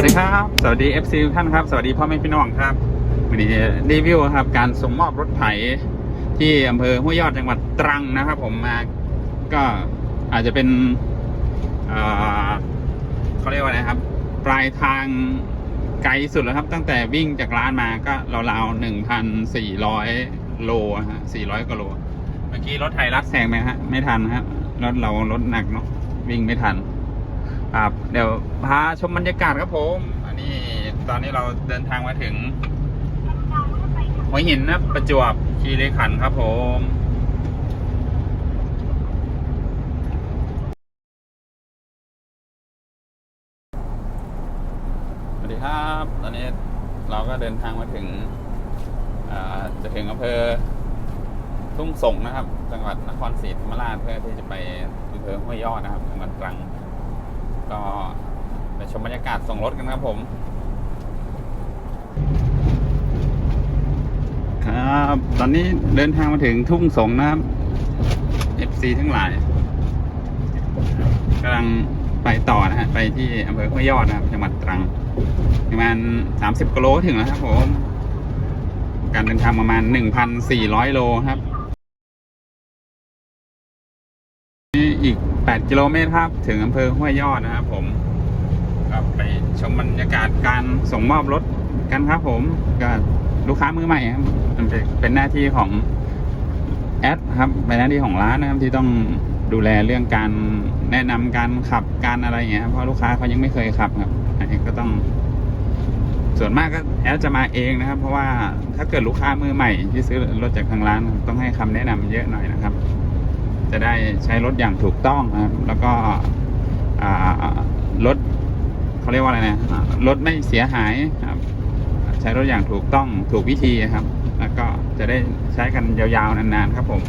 วัสดีครับ สวัสดี FC ทุกท่านครับ สวัสดีพ่อแม่พี่น้องครับวันนี้รีวิวครับ การส่งมอบรถไถที่อำเภอห้วยยอดจังหวัดตรังนะครับ ผมมาก็อาจจะเป็นเเขาเรียกว่าอะไรครับ ปลายทางไกลสุดแล้วครับ ตั้งแต่วิ่งจากร้านมาก็ราวๆหนึ่งพันสี่ร้อยโลฮะสี่ร้อยกว่าโล เมื่อกี้รถไถรัดแซงไหมฮะ ไม่ทันครับรถเรารถหนักเนาะวิ่งไม่ทัน ครับเดี๋ยวพาชมบรรยากาศครับผม อันนี้ตอนนี้เราเดินทางมาถึงหัวหินนะประจวบคีรีขันธ์ครับผมสวัสดีครับ ตอนนี้เราก็เดินทางมาถึงจะถึงอำเภอทุ่งสงนะครับ จังหวัดนครศรีธรรมราชเพื่อที่จะไปอำเภอห้วยยอดนะครับจังหวัดตรัง ก็ไปชมบรรยากาศส่งรถกันครับผม ครับ ตอนนี้เดินทางมาถึงทุ่งสงนะครับ FC ทั้งหลายกำลังไปต่อนะฮะไปที่อำเภอห้วยยอดนะครับจังหวัดตรังประมาณสามสิบกิโลถึงแล้วครับผม การเดินทางประมาณหนึ่งพันสี่ร้อยโลครับ อีก 8 กิโลเมตรครับ ถึงอำเภอห้วยยอดนะครับผมก็ไปชมบรรยากาศการส่งมอบรถกันครับผมก็ลูกค้ามือใหม่ครับมันเป็นเป็นหน้าที่ของแอดครับเป็นหน้าที่ของร้านนะครับที่ต้องดูแลเรื่องการแนะนำการขับการอะไรอย่างเงี้ยครับเพราะลูกค้าเขายังไม่เคยขับครับอันนี้ก็ต้อง ส่วนมากก็แอดจะมาเองนะครับ เพราะว่าถ้าเกิดลูกค้ามือใหม่ที่ซื้อรถจากทางร้านต้องให้คำแนะนำเยอะหน่อยนะครับ จะได้ใช้รถอย่างถูกต้องนะครับ แล้วก็รถเขาเรียกว่าอะไรนะรถไม่เสียหายครับ ใช้รถอย่างถูกต้องถูกวิธีครับ แล้วก็จะได้ใช้กันยาวๆนานๆครับผม